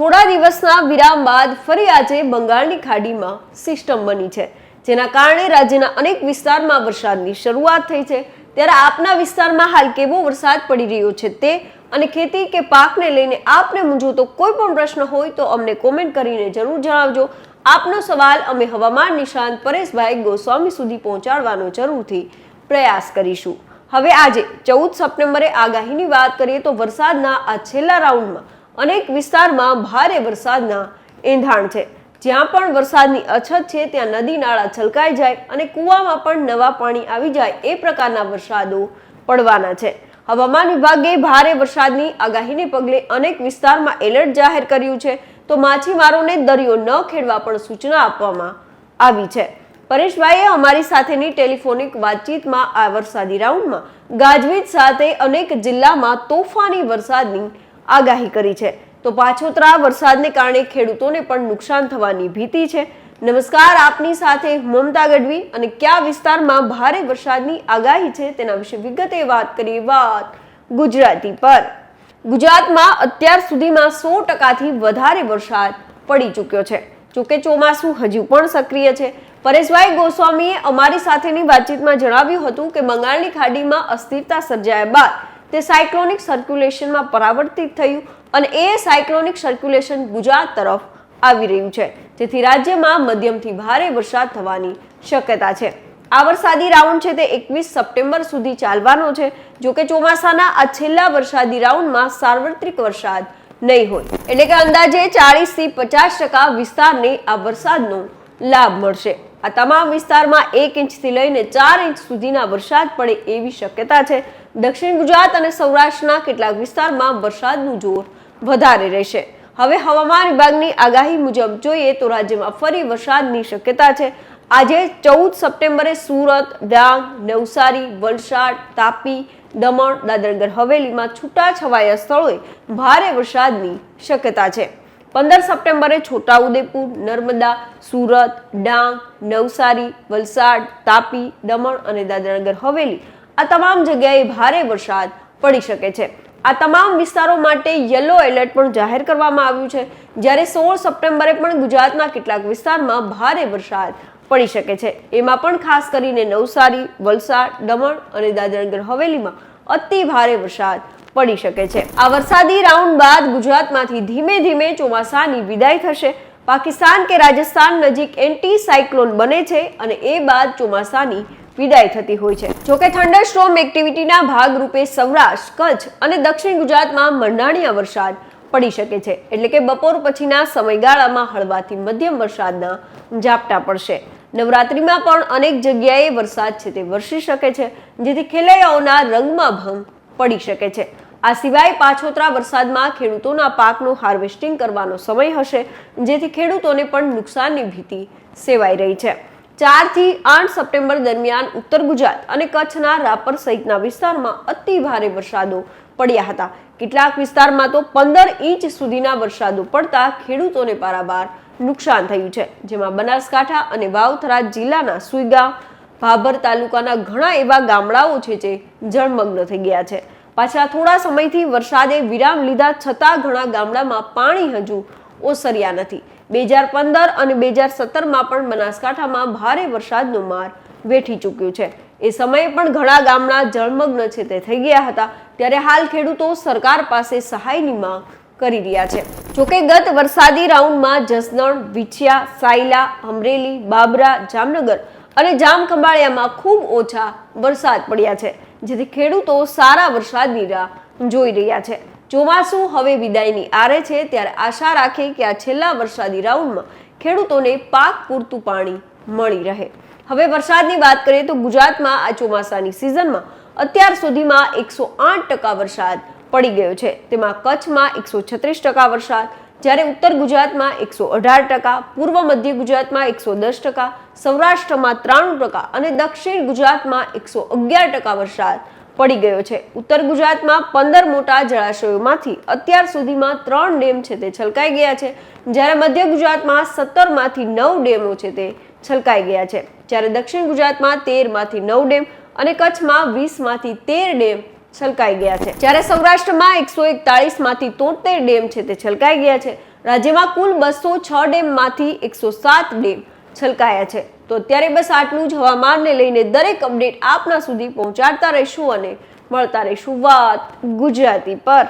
થોડા દિવસના વિરામ બાદ ફરી આજે બંગાળની ખાડીમાં સિસ્ટમ બની છે. જેના કારણે રાજ્યના અનેક વિસ્તારમાં વરસાદની શરૂઆત થઈ છે. ત્યારે આપના વિસ્તારમાં હાલ કેવો વરસાદ પડી રહ્યો છે તે અને ખેતી કે પાકને લઈને આપને મૂંઝવતો કોઈ પણ પ્રશ્ન હોય તો અમને કોમેન્ટ કરીને જરૂર જણાવજો. આપનો સવાલ અમે હવામાન નિષ્ણાંત પરેશભાઈ ગોસ્વામી સુધી પહોંચાડવાનો જરૂરથી પ્રયાસ કરીશું. હવે આજે ચૌદ સપ્ટેમ્બરે આગાહીની વાત કરીએ તો વરસાદના આ છેલ્લા રાઉન્ડમાં અનેક વિસ્તારમાં ભારે વરસાદના એંધાણ છે. જ્યાં પણ વરસાદની અછત છે, ત્યાં નદી નાળા છલકાઈ જાય અને કૂવામાં પણ નવા પાણી આવી જાય એ પ્રકારના વરસાદો પડવાના છે. હવામાન વિભાગે ભારે વરસાદની આગાહીને પગલે અનેક વિસ્તારમાં એલર્ટ જાહેર કર્યું છે. તો માછીમારોને દરિયો ન ખેડવા પણ સૂચના આપવામાં આવી છે. પરેશભાઈએ અમારી સાથેની ટેલિફોનિક વાતચીતમાં આ વરસાદી રાઉન્ડમાં ગાજવીજ સાથે અનેક જિલ્લામાં તોફાની વરસાદની આગાહી કરી છે. તો પાછોતરા વરસાદને કારણે ખેડૂતોને પણ નુકસાન થવાની ભીતિ છે. નમસ્કાર, આપની સાથે મમતા ગઢવી અને કયા વિસ્તારમાં ભારે વરસાદની આગાહી છે તેના વિશે વિગતે વાત કરીએ વાત ગુજરાતી પર. ગુજરાતમાં અત્યાર સુધીમાં સો ટકાથી વધારે વરસાદ પડી ચૂક્યો છે. જોકે ચોમાસું હજુ પણ સક્રિય છે. પરેશભાઈ ગોસ્વામીએ અમારી સાથેની વાતચીતમાં જણાવ્યું હતું કે બંગાળની ખાડીમાં અસ્થિરતા સર્જાયા બાદ તે સાયક્લોનિક સર્ક્યુલેશનમાં પરાવર્તિત થયું અને એ સાયક્લોનિક સર્ક્યુલેશન ગુજરાત તરફ આવી રહ્યું છે. જેથી રાજ્યમાં મધ્યમથી ભારે વરસાદ થવાની શક્યતા છે. આ વરસાદી રાઉન્ડ છે તે એકવીસ સપ્ટેમ્બર સુધી ચાલવાનો છે. જોકે ચોમાસાના આ છેલ્લા વરસાદી રાઉન્ડમાં સાર્વત્રિક વરસાદ નહીં હોય. એટલે કે અંદાજે ચાલીસથી પચાસ ટકા વિસ્તારને આ વરસાદનો લાભ મળશે. આ તમામ વિસ્તારમાં એક ઇંચથી લઈને ચાર ઇંચ સુધીના વરસાદ પડે એવી શક્યતા છે. દક્ષિણ ગુજરાત અને સૌરાષ્ટ્રના કેટલાક વિસ્તારમાં વરસાદનું જોર વધારે રહેશે. હવે હવામાન વિભાગની આગાહી મુજબ જોઈએ તો રાજ્યમાં ફરી વરસાદની શક્યતા છે. આજે ચૌદ સપ્ટેમ્બરે સુરત, ડાંગ, નવસારી, વલસાડ, તાપી, દમણ દાદરગર હવેલીમાં છૂટાછવાયા સ્થળોએ ભારે વરસાદની શક્યતા છે. પંદર સપ્ટેમ્બરે છોટાઉદેપુર, નર્મદા, સુરત, ડાંગ, નવસારી, વલસાડ, તાપી, દમણ અને દાદરાનગર હવેલી આ તમામ જગ્યાએ ભારે વરસાદ પડી શકે છે. આ તમામ વિસ્તારો માટે યલો એલર્ટ પણ જાહેર કરવામાં આવ્યું છે. જ્યારે સોળ સપ્ટેમ્બરે પણ ગુજરાતના કેટલાક વિસ્તારમાં ભારે વરસાદ પડી શકે છે. એમાં પણ ખાસ કરીને નવસારી, વલસાડ, દમણ અને દાદરાનગર હવેલીમાં અતિ ભારે વરસાદ પડી શકે છે. આ વરસાદી રાઉન્ડ બાદ ગુજરાતમાંથી ધીમે ધીમે ચોમાસાની વિદાય થશે. પાકિસ્તાન કે રાજસ્થાન નજીક એન્ટી સાયક્લોન બને છે અને એ બાદ ચોમાસાની વિદાય થતી હોય છે. જોકે થંડર સ્ટ્રોમ એક્ટિવિટીના ભાગરૂપે સૌરાષ્ટ્ર, કચ્છ અને દક્ષિણ ગુજરાતમાં મંડાણિયા વરસાદ પડી શકે છે. એટલે કે બપોર પછીના સમયગાળામાં હળવાથી મધ્યમ વરસાદના ઝાપટા પડશે. નવરાત્રિમાં પણ અનેક જગ્યાએ વરસાદ છે તે વરસી શકે છે, જેથી ખેલૈયાઓના રંગમાં ભંગ પડી શકે છે. આ સિવાય પાછોતરા વરસાદમાં ખેડૂતોના પાકનું હાર્વેસ્ટિંગ કરવાનો સમય હશે, જેથી ખેડૂતોને પણ નુકસાનની ભીતિ સેવાઈ રહી છે. ચારથી આઠ સપ્ટેમ્બર દરમિયાન ઉત્તર ગુજરાત અને કચ્છના રાપર સહિતના વિસ્તારમાં અતિ ભારે વરસાદો પડ્યા હતા. કેટલાક વિસ્તારમાં તો પંદર ઇંચ સુધીના વરસાદો પડતા ખેડૂતોને પારાબાર નુકસાન થયું છે. જેમાં બનાસકાંઠા અને વાવથરા જિલ્લાના સુઈગામ ભાભર તાલુકાના ઘણા એવા ગામડાઓ છે જે જળમગ્ન થઈ ગયા છે. પાછલા થોડા સમયથી વરસાદે વિરામ લીધા છતાં ઘણા ગામડામાં પાણી હજુ ઓસર્યા નથી. બે હજાર પંદર અને બે હજાર સત્તરમાં પણ બનાસકાંઠામાં ભારે વરસાદનો માર વેઠી ચૂક્યું છે. એ સમયે પણ ઘણા ગામડા જળમગ્ન છે તે થઈ ગયા હતા. ત્યારે હાલ ખેડૂતો સરકાર પાસે સહાયની માંગ કરી રહ્યા છે. જોકે ગત વરસાદી રાઉન્ડમાં જસદણ, વિછિયા, સાયલા, અમરેલી, બાબરા, જામનગર અને જામખંભાળિયામાં ખૂબ ઓછા વરસાદ પડ્યા છે. જેથી ખેડૂતો સારા વરસાદની રાહ જોઈ રહ્યા છે. ચોમાસું હવે વિદાયની આરે છે, ત્યારે આશા રાખે કે આ છેલ્લા વરસાદી રાઉન્ડમાં ખેડૂતોને પાક પૂરતું પાણી મળી રહે. હવે વરસાદની વાત કરીએ તો ગુજરાતમાં આ ચોમાસાની સિઝનમાં અત્યાર સુધીમાં એકસો આઠ ટકા વરસાદ પડી ગયો છે. તેમાં કચ્છમાં એકસો છત્રીસ ટકા વરસાદ, જ્યારે ઉત્તર ગુજરાતમાં એકસો અઢાર ટકા, પૂર્વ મધ્ય ગુજરાતમાં એકસો દસ ટકા, સૌરાષ્ટ્રમાં ત્રાણું ટકા અને દક્ષિણ ગુજરાતમાં એકસો અગિયાર ટકા વરસાદ પડી ગયો છે. ઉત્તર ગુજરાતમાં પંદર મોટા જળાશયોમાંથી અત્યાર સુધીમાં ત્રણ ડેમ છે તે છલકાઈ ગયા છે. જ્યારે મધ્ય ગુજરાતમાં સત્તરમાંથી નવ ડેમો છે તે છલકાઈ ગયા છે. જ્યારે દક્ષિણ ગુજરાતમાં તેરમાંથી નવ ડેમ અને કચ્છમાં વીસમાંથી તેર ડેમ છલકાઈ ગયા છે. જ્યારે સૌરાષ્ટ્રમાં એકસો એકતાળીસમાંથી તોતેર ડેમ છે તે છલકાઈ ગયા છે. રાજ્યમાં કુલ બસો છ ડેમમાંથી એકસો સાત ડેમ છલકાયા છે. તો અત્યારે બસ આટલું જ. હવામાનને લઈને દરેક અપડેટ આપના સુધી પહોંચાડતા રહીશું અને મળતા રહીશું વાત ગુજરાતી પર.